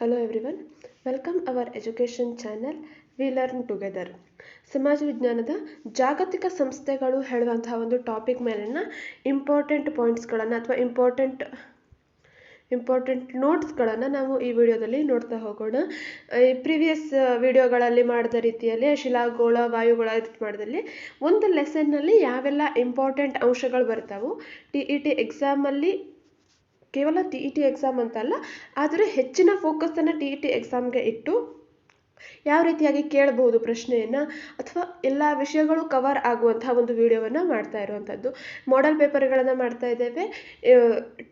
Hello everyone, welcome our education channel we learn together ಸಮಾಜ ವಿಜ್ಞಾನದ ಜಾಗತಿಕ ಸಂಸ್ಥೆಗಳು ಹೇಳುವಂತಹ ಒಂದು ಟಾಪಿಕ್ ಮೇಲಿನ ಇಂಪಾರ್ಟೆಂಟ್ ಪಾಯಿಂಟ್ಸ್ಗಳನ್ನು ಅಥವಾ ಇಂಪಾರ್ಟೆಂಟ್ ಇಂಪಾರ್ಟೆಂಟ್ ನೋಟ್ಸ್ಗಳನ್ನು ನಾವು ಈ ವಿಡಿಯೋದಲ್ಲಿ ನೋಡ್ತಾ ಹೋಗೋಣ. ಈ ಪ್ರಿವಿಯಸ್ ವಿಡಿಯೋಗಳಲ್ಲಿ ಮಾಡಿದ ರೀತಿಯಲ್ಲಿ ಶಿಲಾಗೋಳ ವಾಯುಗೋಳ ಮಾಡಿದಲ್ಲಿ ಒಂದು ಲೆಸನ್ನಲ್ಲಿ ಯಾವೆಲ್ಲ ಇಂಪಾರ್ಟೆಂಟ್ ಅಂಶಗಳು ಬರ್ತಾವೋ ಟಿ ಇ ಟಿ ಎಕ್ಸಾಮಲ್ಲಿ ಕೇವಲ ಟಿ ಇ ಟಿ ಎಕ್ಸಾಮ್ ಅಂತಲ್ಲ ಆದರೆ ಹೆಚ್ಚಿನ ಫೋಕಸನ್ನು ಟಿ ಇ ಟಿ ಎಕ್ಸಾಮ್ಗೆ ಇಟ್ಟು ಯಾವ ರೀತಿಯಾಗಿ ಕೇಳಬಹುದು ಪ್ರಶ್ನೆಯನ್ನು ಅಥವಾ ಎಲ್ಲ ವಿಷಯಗಳು ಕವರ್ ಆಗುವಂತಹ ಒಂದು ವಿಡಿಯೋವನ್ನು ಮಾಡ್ತಾ ಇರುವಂಥದ್ದು ಮಾಡೆಲ್ ಪೇಪರ್ಗಳನ್ನು ಮಾಡ್ತಾ ಇದ್ದೇವೆ.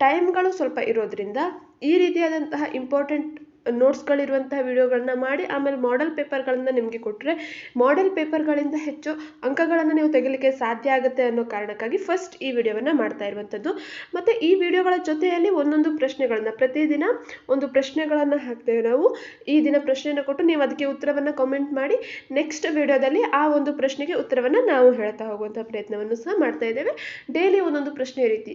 ಟೈಮ್ಗಳು ಸ್ವಲ್ಪ ಇರೋದ್ರಿಂದ ಈ ರೀತಿಯಾದಂತಹ ಇಂಪಾರ್ಟೆಂಟ್ ನೋಟ್ಸ್ಗಳಿರುವಂತಹ ವಿಡಿಯೋಗಳನ್ನ ಮಾಡಿ, ಆಮೇಲೆ ಮಾಡೆಲ್ ಪೇಪರ್ಗಳನ್ನು ನಿಮಗೆ ಕೊಟ್ಟರೆ ಮಾಡೆಲ್ ಪೇಪರ್ಗಳಿಂದ ಹೆಚ್ಚು ಅಂಕಗಳನ್ನು ನೀವು ತೆಗಿಲಿಕ್ಕೆ ಸಾಧ್ಯ ಆಗುತ್ತೆ ಅನ್ನೋ ಕಾರಣಕ್ಕಾಗಿ ಫಸ್ಟ್ ಈ ವಿಡಿಯೋವನ್ನು ಮಾಡ್ತಾ ಇರುವಂಥದ್ದು ಮತ್ತು ಈ ವಿಡಿಯೋಗಳ ಜೊತೆಯಲ್ಲಿ ಒಂದೊಂದು ಪ್ರಶ್ನೆಗಳನ್ನು ಪ್ರತಿದಿನ ಒಂದು ಪ್ರಶ್ನೆಗಳನ್ನು ಹಾಕ್ತೇವೆ ನಾವು. ಈ ದಿನ ಪ್ರಶ್ನೆಯನ್ನು ಕೊಟ್ಟು ನೀವು ಅದಕ್ಕೆ ಉತ್ತರವನ್ನು ಕಮೆಂಟ್ ಮಾಡಿ ನೆಕ್ಸ್ಟ್ ವಿಡಿಯೋದಲ್ಲಿ ಆ ಒಂದು ಪ್ರಶ್ನೆಗೆ ಉತ್ತರವನ್ನು ನಾವು ಹೇಳ್ತಾ ಹೋಗುವಂಥ ಪ್ರಯತ್ನವನ್ನು ಸಹ ಮಾಡ್ತಾ ಇದ್ದೇವೆ. ಡೈಲಿ ಒಂದೊಂದು ಪ್ರಶ್ನೆ ರೀತಿ.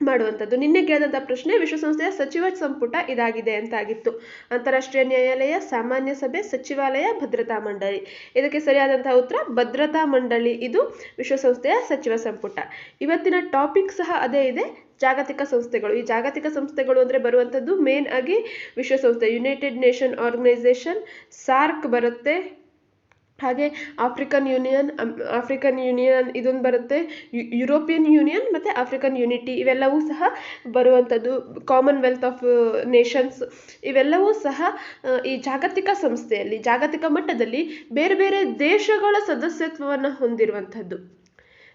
ಮಾಡುವಂಥದ್ದು. ನಿನ್ನೆ ಕೇಳಿದಂಥ ಪ್ರಶ್ನೆ, ವಿಶ್ವಸಂಸ್ಥೆಯ ಸಚಿವ ಸಂಪುಟ ಇದಾಗಿದೆ ಅಂತ ಆಗಿತ್ತು ಅಂತಾರಾಷ್ಟ್ರೀಯ ನ್ಯಾಯಾಲಯ, ಸಾಮಾನ್ಯ ಸಭೆ, ಸಚಿವಾಲಯ, ಭದ್ರತಾ ಮಂಡಳಿ. ಇದಕ್ಕೆ ಸರಿಯಾದಂತಹ ಉತ್ತರ, ಭದ್ರತಾ ಮಂಡಳಿ. ಇದು ವಿಶ್ವಸಂಸ್ಥೆಯ ಸಚಿವ ಸಂಪುಟ. ಇವತ್ತಿನ ಟಾಪಿಕ್ ಸಹ ಅದೇ ಇದೆ. ಜಾಗತಿಕ ಸಂಸ್ಥೆಗಳು. ಈ ಜಾಗತಿಕ ಸಂಸ್ಥೆಗಳು ಅಂದರೆ ಬರುವಂಥದ್ದು ಮೇನ್ ಆಗಿ ವಿಶ್ವಸಂಸ್ಥೆ, ಯುನೈಟೆಡ್ ನೇಷನ್ ಆರ್ಗನೈಸೇಷನ್, ಸಾರ್ಕ್ ಬರುತ್ತೆ ಹಾಗೆ ಆಫ್ರಿಕನ್ ಯೂನಿಯನ್ ಆಫ್ರಿಕನ್ ಯೂನಿಯನ್ ಇದೊಂದು ಬರುತ್ತೆ. ಯುರೋಪಿಯನ್ ಯೂನಿಯನ್ ಮತ್ತು ಆಫ್ರಿಕನ್ ಯೂನಿಟಿ ಇವೆಲ್ಲವೂ ಸಹ ಬರುವಂಥದ್ದು. ಕಾಮನ್ವೆಲ್ತ್ ಆಫ್ ನೇಷನ್ಸ್ ಇವೆಲ್ಲವೂ ಸಹ ಈ ಜಾಗತಿಕ ಸಂಸ್ಥೆಯಲ್ಲಿ, ಜಾಗತಿಕ ಮಟ್ಟದಲ್ಲಿ ಬೇರೆ ಬೇರೆ ದೇಶಗಳ ಸದಸ್ಯತ್ವವನ್ನು ಹೊಂದಿರುವಂಥದ್ದು.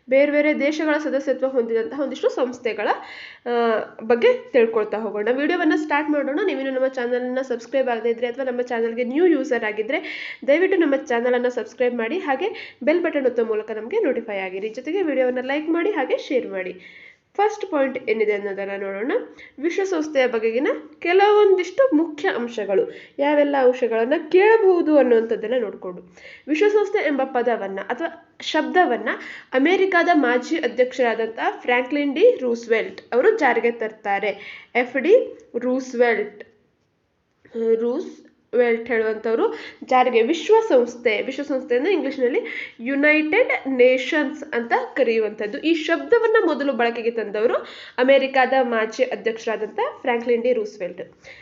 ಬೇರೆ ಬೇರೆ ದೇಶಗಳ ಸದಸ್ಯತ್ವ ಹೊಂದಿದಂತಹ ಒಂದಿಷ್ಟು ಸಂಸ್ಥೆಗಳ ಬಗ್ಗೆ ತಿಳ್ಕೊಳ್ತಾ ಹೋಗೋಣ. ವಿಡಿಯೋವನ್ನು ಸ್ಟಾರ್ಟ್ ಮಾಡೋಣ. ನೀವಿನ್ನು ನಮ್ಮ ಚಾನಲನ್ನು ಸಬ್ಸ್ಕ್ರೈಬ್ ಆಗದೇ ಇದ್ದರೆ ಅಥವಾ ನಮ್ಮ ಚಾನಲ್ಗೆ ನ್ಯೂ ಯೂಸರ್ ಆಗಿದ್ದರೆ ದಯವಿಟ್ಟು ನಮ್ಮ ಚಾನಲನ್ನು ಸಬ್ಸ್ಕ್ರೈಬ್ ಮಾಡಿ. ಹಾಗೆ ಬೆಲ್ ಬಟನ್ ಒತ್ತೋ ಮೂಲಕ ನಮಗೆ ನೋಟಿಫೈ ಆಗಿರಿ. ಜೊತೆಗೆ ವಿಡಿಯೋವನ್ನು ಲೈಕ್ ಮಾಡಿ, ಹಾಗೆ ಶೇರ್ ಮಾಡಿ. ಫಸ್ಟ್ ಪಾಯಿಂಟ್ ಏನಿದೆ ಅನ್ನೋದನ್ನು ನೋಡೋಣ. ವಿಶ್ವಸಂಸ್ಥೆಯ ಬಗೆಗಿನ ಕೆಲವೊಂದಿಷ್ಟು ಮುಖ್ಯ ಅಂಶಗಳು. ಯಾವೆಲ್ಲ ಅಂಶಗಳನ್ನು ಕೇಳಬಹುದು ಅನ್ನುವಂಥದ್ದನ್ನು ನೋಡಿಕೊಂಡು. ವಿಶ್ವಸಂಸ್ಥೆ ಎಂಬ ಪದವನ್ನು ಅಥವಾ ಶಬ್ದವನ್ನು ಅಮೆರಿಕಾದ ಮಾಜಿ ಅಧ್ಯಕ್ಷರಾದಂಥ ಫ್ರಾಂಕ್ಲಿನ್ ಡಿ ರೂಸ್ವೆಲ್ಟ್ ಅವರು ಜಾರಿಗೆ ತರ್ತಾರೆ. F D Roosevelt. ರೂಸ್ ವೆಲ್ಟ್ ಹೇಳುವಂಥವ್ರು, ಜಾರಿಗೆ ವಿಶ್ವಸಂಸ್ಥೆ ವಿಶ್ವಸಂಸ್ಥೆಯನ್ನು ಇಂಗ್ಲೀಷ್ನಲ್ಲಿ ಯುನೈಟೆಡ್ ನೇಷನ್ಸ್ ಅಂತ ಕರೆಯುವಂಥದ್ದು. ಈ ಶಬ್ದವನ್ನು ಮೊದಲು ಬಳಕೆಗೆ ತಂದವರು ಅಮೆರಿಕಾದ ಮಾಜಿ ಅಧ್ಯಕ್ಷರಾದಂಥ ಫ್ರಾಂಕ್ಲಿನ್ ಡಿ ರೂಸ್ವೆಲ್ಟ್.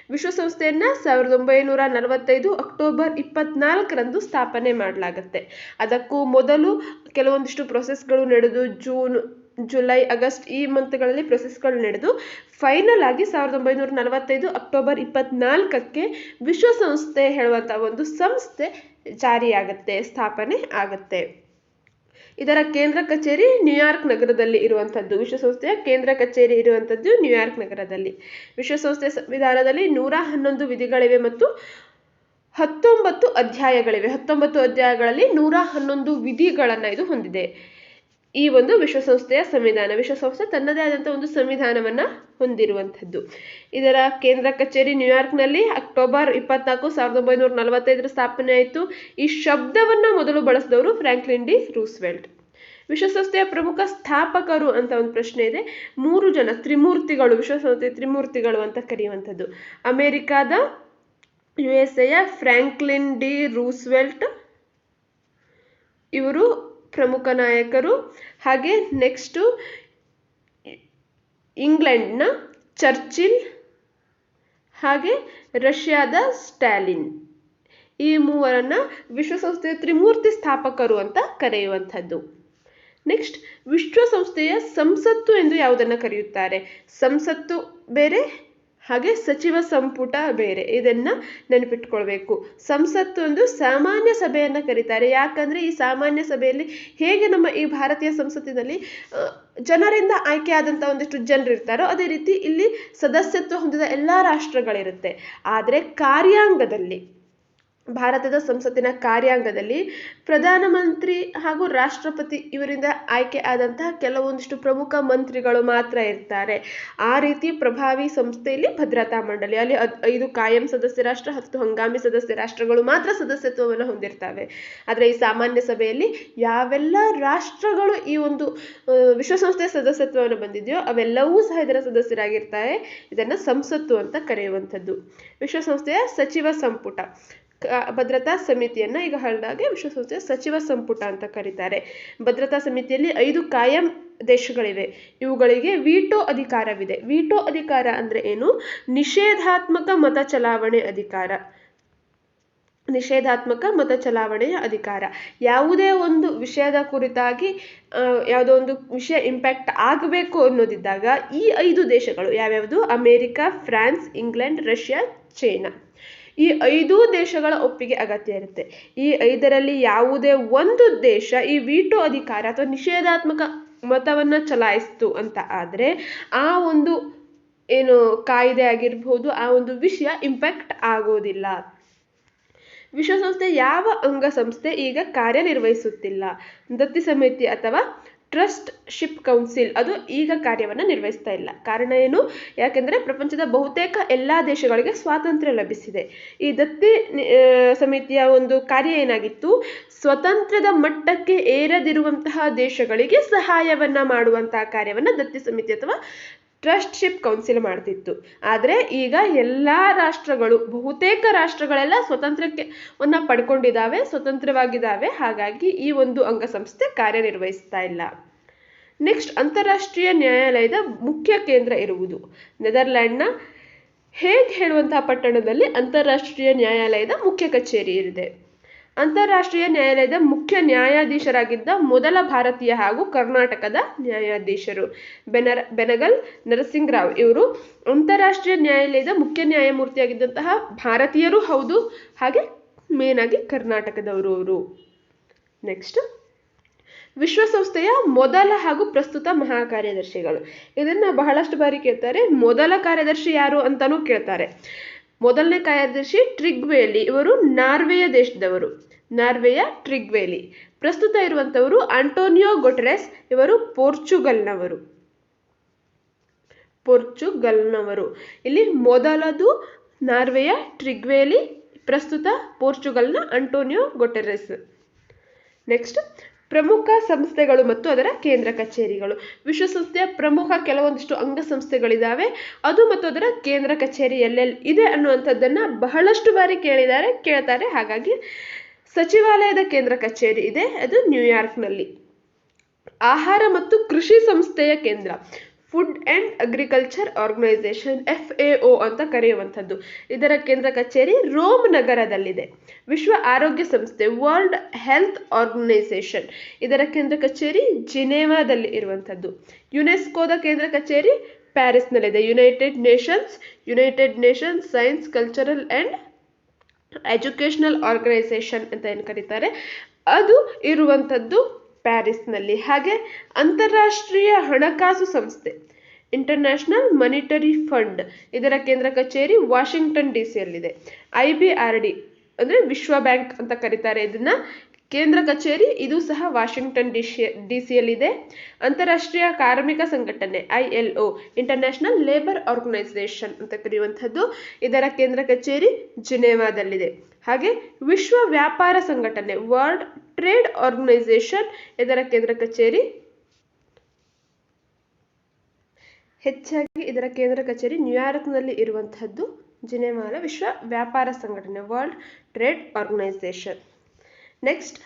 ವಿಶ್ವಸಂಸ್ಥೆಯನ್ನು ಸಾವಿರದ ಒಂಬೈನೂರ ನಲವತ್ತೈದು ಅಕ್ಟೋಬರ್ ಇಪ್ಪತ್ನಾಲ್ಕರಂದು ಸ್ಥಾಪನೆ ಮಾಡಲಾಗುತ್ತೆ. ಅದಕ್ಕೂ ಮೊದಲು ಕೆಲವೊಂದಿಷ್ಟು ಪ್ರೊಸೆಸ್ಗಳು ನಡೆದು ಜೂನ್ ಜುಲೈ, ಆಗಸ್ಟ್ ಈ ಮಂತ್ಗಳಲ್ಲಿ ಪ್ರೊಸೆಸ್ಗಳು ನಡೆದು ಫೈನಲ್ ಆಗಿ ಸಾವಿರದ ಒಂಬೈನೂರ ನಲವತ್ತೈದು ಅಕ್ಟೋಬರ್ ಇಪ್ಪತ್ನಾಲ್ಕಕ್ಕೆ ವಿಶ್ವಸಂಸ್ಥೆ ಹೇಳುವಂಥ ಒಂದು ಸಂಸ್ಥೆ ಜಾರಿಯಾಗತ್ತೆ, ಸ್ಥಾಪನೆ ಆಗುತ್ತೆ. ಇದರ ಕೇಂದ್ರ ಕಚೇರಿ ನ್ಯೂಯಾರ್ಕ್ ನಗರದಲ್ಲಿ ಇರುವಂಥದ್ದು ವಿಶ್ವಸಂಸ್ಥೆಯ ಕೇಂದ್ರ ಕಚೇರಿ ಇರುವಂಥದ್ದು ನ್ಯೂಯಾರ್ಕ್ ನಗರದಲ್ಲಿ. ವಿಶ್ವಸಂಸ್ಥೆ ಸಂವಿಧಾನದಲ್ಲಿ ನೂರ ಹನ್ನೊಂದು ವಿಧಿಗಳಿವೆ ಮತ್ತು ಹತ್ತೊಂಬತ್ತು ಅಧ್ಯಾಯಗಳಿವೆ. ಹತ್ತೊಂಬತ್ತು ಅಧ್ಯಾಯಗಳಲ್ಲಿ ನೂರ ಹನ್ನೊಂದು ವಿಧಿಗಳನ್ನು ಇದು ಹೊಂದಿದೆ. ಈ ಒಂದು ವಿಶ್ವಸಂಸ್ಥೆಯ ಸಂವಿಧಾನ. ವಿಶ್ವಸಂಸ್ಥೆ ತನ್ನದೇ ಆದಂಥ ಒಂದು ಸಂವಿಧಾನವನ್ನು ಹೊಂದಿರುವಂಥದ್ದು. ಇದರ ಕೇಂದ್ರ ಕಚೇರಿ ನ್ಯೂಯಾರ್ಕ್ನಲ್ಲಿ ಅಕ್ಟೋಬರ್ ಇಪ್ಪತ್ನಾಲ್ಕು ಸಾವಿರದ ಒಂಬೈನೂರ ನಲವತ್ತೈದರ ಸ್ಥಾಪನೆ ಆಯಿತು. ಈ ಶಬ್ದವನ್ನು ಮೊದಲು ಬಳಸಿದವರು ಫ್ರಾಂಕ್ಲಿನ್ ಡಿ. ರೂಸ್ವೆಲ್ಟ್. ವಿಶ್ವಸಂಸ್ಥೆಯ ಪ್ರಮುಖ ಸ್ಥಾಪಕರು ಅಂತ ಒಂದು ಪ್ರಶ್ನೆ ಇದೆ. ಮೂರು ಜನ, ತ್ರಿಮೂರ್ತಿಗಳು, ವಿಶ್ವಸಂಸ್ಥೆ ತ್ರಿಮೂರ್ತಿಗಳು ಅಂತ ಕರೆಯುವಂಥದ್ದು. ಅಮೆರಿಕಾದ ಯು ಎಸ್ ಎಯ ಫ್ರ್ಯಾಂಕ್ಲಿನ್ ಡಿ. ರೂಸ್ವೆಲ್ಟ್ ಇವರು ಪ್ರಮುಖ ನಾಯಕರು. ಹಾಗೆ ನೆಕ್ಸ್ಟು ಇಂಗ್ಲೆಂಡ್ನ ಚರ್ಚಿಲ್ ಹಾಗೆ ರಷ್ಯಾದ ಸ್ಟ್ಯಾಲಿನ್ ಈ ಮೂವರನ್ನು ವಿಶ್ವಸಂಸ್ಥೆಯ ತ್ರಿಮೂರ್ತಿ ಸ್ಥಾಪಕರು ಅಂತ ಕರೆಯುವಂಥದ್ದು. ನೆಕ್ಸ್ಟ್ ವಿಶ್ವಸಂಸ್ಥೆಯ ಸಂಸತ್ತು ಎಂದು ಯಾವುದನ್ನು ಕರೆಯುತ್ತಾರೆ? ಸಂಸತ್ತು ಬೇರೆ ಹಾಗೆ ಸಚಿವ ಸಂಪುಟ ಬೇರೆ. ಇದನ್ನು ನೆನಪಿಟ್ಕೊಳ್ಬೇಕು. ಸಂಸತ್ತು ಒಂದು ಸಾಮಾನ್ಯ ಸಭೆಯನ್ನು ಕರೀತಾರೆ. ಯಾಕಂದರೆ ಈ ಸಾಮಾನ್ಯ ಸಭೆಯಲ್ಲಿ ಹೇಗೆ ನಮ್ಮ ಈ ಭಾರತೀಯ ಸಂಸತ್ತಿನಲ್ಲಿ ಜನರಿಂದ ಆಯ್ಕೆಯಾದಂಥ ಒಂದಿಷ್ಟು ಜನರು ಇರ್ತಾರೋ, ಅದೇ ರೀತಿ ಇಲ್ಲಿ ಸದಸ್ಯತ್ವ ಹೊಂದಿದ ಎಲ್ಲ ರಾಷ್ಟ್ರಗಳಿರುತ್ತೆ. ಆದರೆ ಕಾರ್ಯಾಂಗದಲ್ಲಿ ಭಾರತದ ಸಂಸತ್ತಿನ ಕಾರ್ಯಾಂಗದಲ್ಲಿ ಪ್ರಧಾನಮಂತ್ರಿ ಹಾಗೂ ರಾಷ್ಟ್ರಪತಿ ಇವರಿಂದ ಆಯ್ಕೆ ಆದಂತಹ ಕೆಲವೊಂದಿಷ್ಟು ಪ್ರಮುಖ ಮಂತ್ರಿಗಳು ಮಾತ್ರ ಇರ್ತಾರೆ. ಆ ರೀತಿ ಪ್ರಭಾವಿ ಸಂಸ್ಥೆಯಲ್ಲಿ ಭದ್ರತಾ ಮಂಡಳಿ, ಅಲ್ಲಿ ಐದು ಕಾಯಂ ಸದಸ್ಯ ರಾಷ್ಟ್ರ, ಹತ್ತು ಹಂಗಾಮಿ ಸದಸ್ಯ ರಾಷ್ಟ್ರಗಳು ಮಾತ್ರ ಸದಸ್ಯತ್ವವನ್ನು ಹೊಂದಿರ್ತವೆ. ಆದರೆ ಈ ಸಾಮಾನ್ಯ ಸಭೆಯಲ್ಲಿ ಯಾವೆಲ್ಲ ರಾಷ್ಟ್ರಗಳು ಈ ಒಂದು ವಿಶ್ವಸಂಸ್ಥೆಯ ಸದಸ್ಯತ್ವವನ್ನು ಬಂದಿದೆಯೋ ಅವೆಲ್ಲವೂ ಸಹ ಇದರ ಸದಸ್ಯರಾಗಿರ್ತಾರೆ. ಇದನ್ನು ಸಂಸತ್ತು ಅಂತ ಕರೆಯುವಂಥದ್ದು. ವಿಶ್ವಸಂಸ್ಥೆಯ ಸಚಿವ ಸಂಪುಟ. ಭದ್ರತಾ ಸಮಿತಿಯನ್ನ ಈಗ ಹೇಳಿದಾಗೆ ವಿಶ್ವಸಂಸ್ಥೆಯ ಸಚಿವ ಸಂಪುಟ ಅಂತ ಕರೀತಾರೆ. ಭದ್ರತಾ ಸಮಿತಿಯಲ್ಲಿ ಐದು ಕಾಯಂ ದೇಶಗಳಿವೆ. ಇವುಗಳಿಗೆ ವೀಟೋ ಅಧಿಕಾರವಿದೆ. ವೀಟೋ ಅಧಿಕಾರ ಅಂದ್ರೆ ಏನು? ನಿಷೇಧಾತ್ಮಕ ಮತ ಚಲಾವಣೆ ಅಧಿಕಾರ. ನಿಷೇಧಾತ್ಮಕ ಮತ ಚಲಾವಣೆಯ ಅಧಿಕಾರ. ಯಾವುದೇ ಒಂದು ವಿಷಯದ ಕುರಿತಾಗಿ ಯಾವುದೋ ಒಂದು ವಿಷಯ ಇಂಪ್ಯಾಕ್ಟ್ ಆಗಬೇಕು ಅನ್ನೋದಿದ್ದಾಗ ಈ ಐದು ದೇಶಗಳು ಯಾವ್ಯಾವುದು? America, France, England, Russia, China. ಈ ಐದೂ ದೇಶಗಳ ಒಪ್ಪಿಗೆ ಅಗತ್ಯ ಇರುತ್ತೆ. ಈ ಐದರಲ್ಲಿ ಯಾವುದೇ ಒಂದು ದೇಶ ಈ ವೀಟೋ ಅಧಿಕಾರ ಅಥವಾ ನಿಷೇಧಾತ್ಮಕ ಮತವನ್ನ ಚಲಾಯಿಸ್ತು ಅಂತ ಆದರೆ ಆ ಒಂದು ಏನು ಕಾಯ್ದೆ ಆಗಿರ್ಬೋದು, ಆ ಒಂದು ವಿಷಯ ಇಂಪ್ಯಾಕ್ಟ್ ಆಗೋದಿಲ್ಲ. ವಿಶ್ವಸಂಸ್ಥೆ ಯಾವ ಅಂಗಸಂಸ್ಥೆ ಈಗ ಕಾರ್ಯನಿರ್ವಹಿಸುತ್ತಿಲ್ಲ. ದತ್ತಿ ಸಮಿತಿ ಅಥವಾ ಟ್ರಸ್ಟ್ ಶಿಪ್ ಕೌನ್ಸಿಲ್, ಅದು ಈಗ ಕಾರ್ಯವನ್ನು ನಿರ್ವಹಿಸ್ತಾ ಇಲ್ಲ. ಕಾರಣ ಏನು? ಯಾಕೆಂದರೆ ಪ್ರಪಂಚದ ಬಹುತೇಕ ಎಲ್ಲ ದೇಶಗಳಿಗೆ ಸ್ವಾತಂತ್ರ್ಯ ಲಭಿಸಿದೆ. ಈ ದತ್ತಿ ಸಮಿತಿಯ ಒಂದು ಕಾರ್ಯ ಏನಾಗಿತ್ತು? ಸ್ವತಂತ್ರದ ಮಟ್ಟಕ್ಕೆ ಏರದಿರುವಂತಹ ದೇಶಗಳಿಗೆ ಸಹಾಯವನ್ನು ಮಾಡುವಂತಹ ಕಾರ್ಯವನ್ನು ದತ್ತಿ ಸಮಿತಿ ಅಥವಾ ಟ್ರಸ್ಟ್ ಶಿಪ್ ಕೌನ್ಸಿಲ್ ಮಾಡ್ತಿತ್ತು. ಆದರೆ ಈಗ ಎಲ್ಲ ರಾಷ್ಟ್ರಗಳು, ಬಹುತೇಕ ರಾಷ್ಟ್ರಗಳೆಲ್ಲ ಸ್ವತಂತ್ರಕ್ಕೆ ಅನ್ನು ಪಡ್ಕೊಂಡಿದ್ದಾವೆ ಸ್ವತಂತ್ರವಾಗಿದ್ದಾವೆ ಹಾಗಾಗಿ ಈ ಒಂದು ಅಂಗಸಂಸ್ಥೆ ಕಾರ್ಯನಿರ್ವಹಿಸ್ತಾ ಇಲ್ಲ. ನೆಕ್ಸ್ಟ್ ಅಂತಾರಾಷ್ಟ್ರೀಯ ನ್ಯಾಯಾಲಯದ ಮುಖ್ಯ ಕೇಂದ್ರ ಇರುವುದು. ನೆದರ್ಲ್ಯಾಂಡ್ನ ಹೇಗ್ ಹೇಳುವಂತಹ ಪಟ್ಟಣದಲ್ಲಿ ಅಂತಾರಾಷ್ಟ್ರೀಯ ನ್ಯಾಯಾಲಯದ ಮುಖ್ಯ ಕಚೇರಿ ಇದೆ. ಅಂತಾರಾಷ್ಟ್ರೀಯ ನ್ಯಾಯಾಲಯದ ಮುಖ್ಯ ನ್ಯಾಯಾಧೀಶರಾಗಿದ್ದ ಮೊದಲ ಭಾರತೀಯ ಹಾಗೂ ಕರ್ನಾಟಕದ ನ್ಯಾಯಾಧೀಶರು. ಬೆನರ್, ಬೆನಗಲ್, ನರಸಿಂಗರಾವ್ ಇವರು ಅಂತಾರಾಷ್ಟ್ರೀಯ ನ್ಯಾಯಾಲಯದ ಮುಖ್ಯ ನ್ಯಾಯಮೂರ್ತಿಯಾಗಿದ್ದಂತಹ ಭಾರತೀಯರು ಹೌದು, ಹಾಗೆ ಮೇನ್ ಆಗಿ ಕರ್ನಾಟಕದವರು ಅವರು. ನೆಕ್ಸ್ಟ್ ವಿಶ್ವಸಂಸ್ಥೆಯ ಮೊದಲ ಹಾಗೂ ಪ್ರಸ್ತುತ ಮಹಾಕಾರ್ಯದರ್ಶಿಗಳು. ಇದನ್ನ ಬಹಳಷ್ಟು ಬಾರಿ ಕೇಳ್ತಾರೆ. ಮೊದಲ ಕಾರ್ಯದರ್ಶಿ ಯಾರು ಅಂತಾನೂ ಕೇಳ್ತಾರೆ. ಮೊದಲನೇ ಕಾರ್ಯದರ್ಶಿ ಟ್ರಿಗ್ವೇಲಿ, ಇವರು ನಾರ್ವೆಯ ದೇಶದವರು. ನಾರ್ವೆಯ ಟ್ರಿಗ್ವೇಲಿ. ಪ್ರಸ್ತುತ ಇರುವಂತವರು ಆಂಟೋನಿಯೋ ಗೊಟರೆಸ್, ಇವರು ಪೋರ್ಚುಗಲ್ನವರು. ಪೋರ್ಚುಗಲ್ನವರು. ಇಲ್ಲಿ ಮೊದಲದು ನಾರ್ವೆಯ ಟ್ರಿಗ್ವೇಲಿ, ಪ್ರಸ್ತುತ ಪೋರ್ಚುಗಲ್ನ ಅಂಟೋನಿಯೋ ಗೊಟೆರೆಸ್. ನೆಕ್ಸ್ಟ್ ಪ್ರಮುಖ ಸಂಸ್ಥೆಗಳು ಮತ್ತು ಅದರ ಕೇಂದ್ರ ಕಚೇರಿಗಳು. ವಿಶ್ವಸಂಸ್ಥೆಯ ಪ್ರಮುಖ ಕೆಲವೊಂದಿಷ್ಟು ಅಂಗಸಂಸ್ಥೆಗಳಿದ್ದಾವೆ ಅದು ಮತ್ತು ಅದರ ಕೇಂದ್ರ ಕಚೇರಿ ಎಲ್ಲೆಲ್ಲಿ ಇದೆ ಅನ್ನುವಂಥದ್ದನ್ನ ಬಹಳಷ್ಟು ಬಾರಿ ಕೇಳಿದ್ದಾರೆ, ಕೇಳ್ತಾರೆ. ಹಾಗಾಗಿ ಸಚಿವಾಲಯದ ಕೇಂದ್ರ ಕಚೇರಿ ಇದೆ. ಅದು ನ್ಯೂಯಾರ್ಕ್ನಲ್ಲಿ. ಆಹಾರ ಮತ್ತು ಕೃಷಿ ಸಂಸ್ಥೆಯ ಕೇಂದ್ರ. Food and agriculture organisation F A O ಅಂತ ಕರೆಯುವಂಥದ್ದು. ಇದರ ಕೇಂದ್ರ ಕಚೇರಿ ರೋಮ್ ನಗರದಲ್ಲಿದೆ. ವಿಶ್ವ ಆರೋಗ್ಯ ಸಂಸ್ಥೆ ವರ್ಲ್ಡ್ ಹೆಲ್ತ್ ಆರ್ಗನೈಸೇಷನ್ ಇದರ ಕೇಂದ್ರ ಕಚೇರಿ ಜಿನೇವಾದಲ್ಲಿ ಇರುವಂಥದ್ದು. ಯುನೆಸ್ಕೋದ ಕೇಂದ್ರ ಕಚೇರಿ ಪ್ಯಾರಿಸ್ನಲ್ಲಿದೆ. United nations united nations science cultural and educational organisation ಅಂತ ಏನು ಕರೀತಾರೆ. ಅದು ಇರುವಂಥದ್ದು ಪ್ಯಾರಿಸ್ನಲ್ಲಿ. ಹಾಗೆ ಅಂತಾರಾಷ್ಟ್ರೀಯ ಹಣಕಾಸು ಸಂಸ್ಥೆ, ಇಂಟರ್ನ್ಯಾಷನಲ್ ಮನಿಟರಿ ಫಂಡ್ ಇದರ ಕೇಂದ್ರ ಕಚೇರಿ ವಾಷಿಂಗ್ಟನ್ ಡಿ ಸಿಯಲ್ಲಿದೆ ಐ ಬಿ ಆರ್ ಡಿ ಅಂದರೆ ವಿಶ್ವ ಬ್ಯಾಂಕ್ ಅಂತ ಕರೀತಾರೆ ಇದನ್ನ. ಕೇಂದ್ರ ಕಚೇರಿ ಇದು ಸಹ ವಾಷಿಂಗ್ಟನ್ ಡಿ ಸಿ ಡಿ ಸಿಯಲ್ಲಿದೆ ಅಂತಾರಾಷ್ಟ್ರೀಯ ಕಾರ್ಮಿಕ ಸಂಘಟನೆ, I L O, international labour organisation ಅಂತ ಕರೆಯುವಂಥದ್ದು ಇದರ ಕೇಂದ್ರ ಕಚೇರಿ ಜಿನೇವಾದಲ್ಲಿದೆ. ಹಾಗೆ ವಿಶ್ವ ವ್ಯಾಪಾರ ಸಂಘಟನೆ, ವರ್ಲ್ಡ್ ಟ್ರೇಡ್ ಆರ್ಗನೈಸೇಷನ್ ಇದರ ಕೇಂದ್ರ ಕಚೇರಿ. ಹೆಚ್ಚಾಗಿ ಇದರ ಕೇಂದ್ರ ಕಚೇರಿ ನ್ಯೂಯಾರ್ಕ್ನಲ್ಲಿ ಇರುವಂತಹದ್ದು ಜಿನೆವಾದ ವಿಶ್ವ ವ್ಯಾಪಾರ ಸಂಘಟನೆ, ವರ್ಲ್ಡ್ ಟ್ರೇಡ್ ಆರ್ಗನೈಸೇಷನ್. ನೆಕ್ಸ್ಟ್,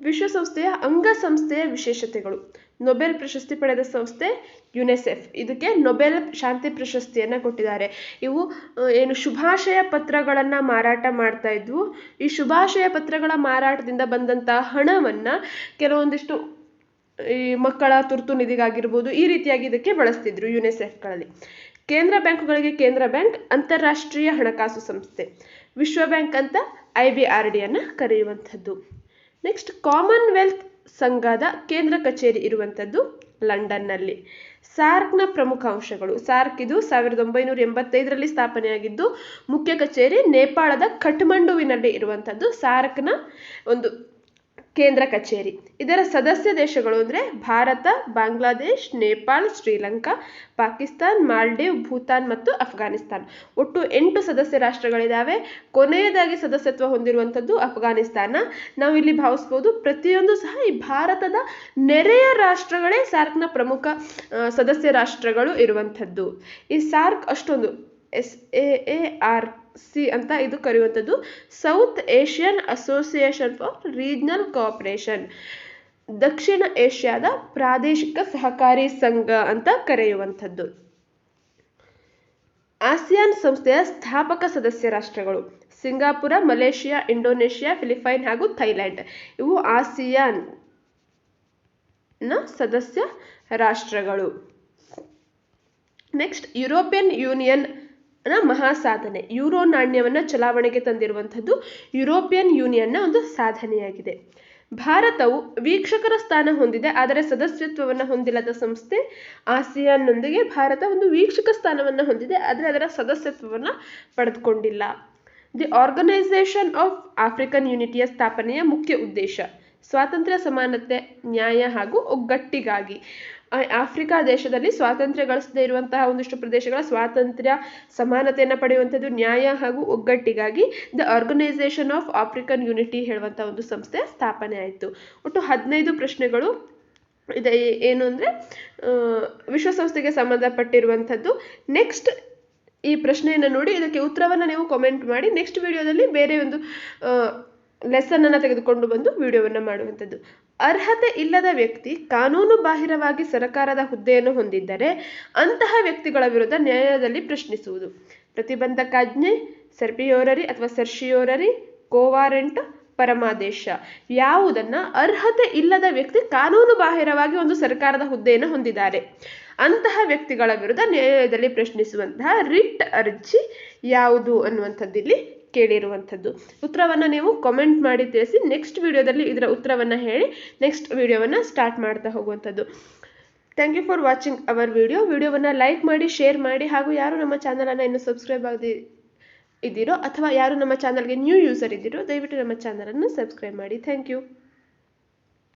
ವಿಶ್ವಸಂಸ್ಥೆಯ ಅಂಗಸಂಸ್ಥೆಯ ವಿಶೇಷತೆಗಳು. ನೊಬೆಲ್ ಪ್ರಶಸ್ತಿ ಪಡೆದ ಸಂಸ್ಥೆ ಯುನೆಸೆಫ್ ಇದಕ್ಕೆ ನೊಬೆಲ್ ಶಾಂತಿ ಪ್ರಶಸ್ತಿಯನ್ನು ಕೊಟ್ಟಿದ್ದಾರೆ. ಇವು ಏನು ಶುಭಾಶಯ ಪತ್ರಗಳನ್ನು ಮಾರಾಟ ಮಾಡ್ತಾ ಇದ್ವು. ಈ ಶುಭಾಶಯ ಪತ್ರಗಳ ಮಾರಾಟದಿಂದ ಬಂದಂತಹ ಹಣವನ್ನು ಕೆಲವೊಂದಿಷ್ಟು, ಈ ಮಕ್ಕಳ ತುರ್ತು ನಿಧಿಗಾಗಿರ್ಬೋದು, ಈ ರೀತಿಯಾಗಿ ಇದಕ್ಕೆ ಬಳಸ್ತಿದ್ರು ಯುನೆಸೆಫ್ಗಳಲ್ಲಿ ಕೇಂದ್ರ ಬ್ಯಾಂಕುಗಳಿಗೆ ಕೇಂದ್ರ ಬ್ಯಾಂಕ್, ಅಂತಾರಾಷ್ಟ್ರೀಯ ಹಣಕಾಸು ಸಂಸ್ಥೆ. ವಿಶ್ವ ಬ್ಯಾಂಕ್ ಅಂತ ಐ ಬಿ ಆರ್ ಡಿಯನ್ನು ಕರೆಯುವಂಥದ್ದು. ನೆಕ್ಸ್ಟ್ ಕಾಮನ್ವೆಲ್ತ್ ಸಂಘದ ಕೇಂದ್ರ ಕಚೇರಿ ಇರುವಂಥದ್ದು ಲಂಡನ್ನಲ್ಲಿ. ಸಾರ್ಕ್ನ ಪ್ರಮುಖ ಅಂಶಗಳು. ಸಾರ್ಕ್ ಇದು ಸಾವಿರದ ಒಂಬೈನೂರ ಎಂಬತ್ತೈದರಲ್ಲಿ ಸ್ಥಾಪನೆಯಾಗಿದ್ದು, ಮುಖ್ಯ ಕಚೇರಿ ನೇಪಾಳದ ಕಠ್ಮಂಡುವಿನಲ್ಲಿ ಇರುವಂಥದ್ದು. ಸಾರ್ಕ್ನ ಒಂದು ಕೇಂದ್ರ ಕಚೇರಿ. ಇದರ ಸದಸ್ಯ ದೇಶಗಳು ಅಂದರೆ ಭಾರತ, ಬಾಂಗ್ಲಾದೇಶ್, ನೇಪಾಳ್, ಶ್ರೀಲಂಕಾ, ಪಾಕಿಸ್ತಾನ್, ಮಾಲ್ಡೀವ್, ಭೂತಾನ್ ಮತ್ತು ಅಫ್ಘಾನಿಸ್ತಾನ್. ಒಟ್ಟು ಎಂಟು ಸದಸ್ಯ ರಾಷ್ಟ್ರಗಳಿದ್ದಾವೆ ಕೊನೆಯದಾಗಿ ಸದಸ್ಯತ್ವ ಹೊಂದಿರುವಂಥದ್ದು ಅಫ್ಘಾನಿಸ್ತಾನ. ನಾವು ಇಲ್ಲಿ ಭಾವಿಸ್ಬೋದು ಪ್ರತಿಯೊಂದು ಸಹ ಈ ಭಾರತದ ನೆರೆಯ ರಾಷ್ಟ್ರಗಳೇ ಸಾರ್ಕ್ನ ಪ್ರಮುಖ ಸದಸ್ಯ ರಾಷ್ಟ್ರಗಳು ಇರುವಂಥದ್ದು. ಈ ಸಾರ್ಕ್ ಅಷ್ಟೊಂದು. S A A R C ಅಂತ ಇದು ಕರೆಯುವಂಥದ್ದು. South Asian association for regional cooperation ದಕ್ಷಿಣ ಏಷ್ಯಾದ ಪ್ರಾದೇಶಿಕ ಸಹಕಾರಿ ಸಂಘ ಅಂತ ಕರೆಯುವಂಥದ್ದು. ಆಸಿಯಾನ್ ಸಂಸ್ಥೆಯ ಸ್ಥಾಪಕ ಸದಸ್ಯ ರಾಷ್ಟ್ರಗಳು. ಸಿಂಗಾಪುರ, ಮಲೇಷಿಯಾ, ಇಂಡೋನೇಷಿಯಾ ಫಿಲಿಪೈನ್ ಹಾಗೂ ಥೈಲ್ಯಾಂಡ್. ಇವು ಆಸಿಯಾನ್ನ ಸದಸ್ಯ ರಾಷ್ಟ್ರಗಳು. ನೆಕ್ಸ್ಟ್ ಯುರೋಪಿಯನ್ ಯೂನಿಯನ್ ನ ಮಹಾಸಾಧನೆ. ಯುರೋ ನಾಣ್ಯವನ್ನು ಚಲಾವಣೆಗೆ ತಂದಿರುವಂಥದ್ದು ಯುರೋಪಿಯನ್ ಯೂನಿಯನ್ನ ಒಂದು ಸಾಧನೆಯಾಗಿದೆ. ಭಾರತವು ವೀಕ್ಷಕರ ಸ್ಥಾನ ಹೊಂದಿದೆ, ಆದರೆ ಸದಸ್ಯತ್ವವನ್ನು ಹೊಂದಿಲ್ಲದ ಸಂಸ್ಥೆ ಆಸಿಯಾನ್ನೊಂದಿಗೆ ಭಾರತ ಒಂದು ವೀಕ್ಷಕ ಸ್ಥಾನವನ್ನು ಹೊಂದಿದೆ, ಆದರೆ ಅದರ ಸದಸ್ಯತ್ವವನ್ನು ಪಡೆದುಕೊಂಡಿಲ್ಲ. ದಿ ಆರ್ಗನೈಸೇಷನ್ ಆಫ್ ಆಫ್ರಿಕನ್ ಯೂನಿಟಿಯ ಸ್ಥಾಪನೆಯ ಮುಖ್ಯ ಉದ್ದೇಶ, ಸ್ವಾತಂತ್ರ್ಯ, ಸಮಾನತೆ, ನ್ಯಾಯ ಹಾಗೂ ಒಗ್ಗಟ್ಟಿಗಾಗಿ. ಆಫ್ರಿಕಾ ದೇಶದಲ್ಲಿ ಸ್ವಾತಂತ್ರ್ಯ ಗಳಿಸದೇ ಇರುವಂತಹ ಒಂದಿಷ್ಟು ಪ್ರದೇಶಗಳ ಸ್ವಾತಂತ್ರ್ಯ ಸಮಾನತೆಯನ್ನು ಪಡೆಯುವಂಥದ್ದು ನ್ಯಾಯ ಹಾಗೂ ಒಗ್ಗಟ್ಟಿಗಾಗಿ the organisation of African unity ಹೇಳುವಂಥ ಒಂದು ಸಂಸ್ಥೆ ಸ್ಥಾಪನೆ ಆಯಿತು. ಒಟ್ಟು ಹದಿನೈದು ಪ್ರಶ್ನೆಗಳು ಇದೆ. ಏನು ಅಂದರೆ ವಿಶ್ವಸಂಸ್ಥೆಗೆ ಸಂಬಂಧಪಟ್ಟಿರುವಂಥದ್ದು. ನೆಕ್ಸ್ಟ್ ಈ ಪ್ರಶ್ನೆಯನ್ನು ನೋಡಿ, ಇದಕ್ಕೆ ಉತ್ತರವನ್ನು ನೀವು ಕಾಮೆಂಟ್ ಮಾಡಿ. ನೆಕ್ಸ್ಟ್ ವಿಡಿಯೋದಲ್ಲಿ ಬೇರೆ ಒಂದು ಲೆಸನ್ನನ್ನು ತೆಗೆದುಕೊಂಡು ಬಂದು ವಿಡಿಯೋವನ್ನು ಮಾಡುವಂಥದ್ದು. ಅರ್ಹತೆ ಇಲ್ಲದ ವ್ಯಕ್ತಿ ಕಾನೂನು ಬಾಹಿರವಾಗಿ ಸರಕಾರದ ಹುದ್ದೆಯನ್ನು ಹೊಂದಿದ್ದರೆ ಅಂತಹ ವ್ಯಕ್ತಿಗಳ ವಿರುದ್ಧ ನ್ಯಾಯಾಲಯದಲ್ಲಿ ಪ್ರಶ್ನಿಸುವುದು. ಪ್ರತಿಬಂಧಕಾಜ್ಞೆ, ಸರ್ಪಿಯೋರರಿ ಅಥವಾ ಸರ್ಷಿಯೋರರಿ ಕೋವಾರೆಂಟ್, ಪರಮಾದೇಶ ಯಾವುದನ್ನ ಅರ್ಹತೆ ಇಲ್ಲದ ವ್ಯಕ್ತಿ ಕಾನೂನು ಬಾಹಿರವಾಗಿ ಒಂದು ಸರ್ಕಾರದ ಹುದ್ದೆಯನ್ನು ಹೊಂದಿದ್ದಾರೆ. ಅಂತಹ ವ್ಯಕ್ತಿಗಳ ವಿರುದ್ಧ ನ್ಯಾಯಾಲಯದಲ್ಲಿ ಪ್ರಶ್ನಿಸುವಂತಹ ರಿಟ್ ಅರ್ಜಿ ಯಾವುದು ಅನ್ನುವಂಥದ್ದು ಇಲ್ಲಿ ಕೇಳಿರುವಂಥದ್ದು. ಉತ್ತರವನ್ನು ನೀವು ಕಾಮೆಂಟ್ ಮಾಡಿ ತಿಳಿಸಿ ನೆಕ್ಸ್ಟ್ ವಿಡಿಯೋದಲ್ಲಿ ಇದರ ಉತ್ತರವನ್ನು ಹೇಳಿ ನೆಕ್ಸ್ಟ್ ವಿಡಿಯೋವನ್ನು ಸ್ಟಾರ್ಟ್ ಮಾಡ್ತಾ ಹೋಗುವಂಥದ್ದು. Thank you for watching our video ವಿಡಿಯೋವನ್ನು ಲೈಕ್ ಮಾಡಿ ಶೇರ್ ಮಾಡಿ, ಹಾಗೂ ಯಾರು ನಮ್ಮ ಚಾನಲನ್ನು ಇನ್ನೂ ಸಬ್ಸ್ಕ್ರೈಬ್ ಆಗದೆ ಇದ್ದೀರೋ ಅಥವಾ ಯಾರು ನಮ್ಮ ಚಾನಲ್ಗೆ ನ್ಯೂ ಯೂಸರ್ ಇದ್ದೀರೋ ದಯವಿಟ್ಟು ನಮ್ಮ ಚಾನಲನ್ನು ಸಬ್ಸ್ಕ್ರೈಬ್ ಮಾಡಿ. Thank you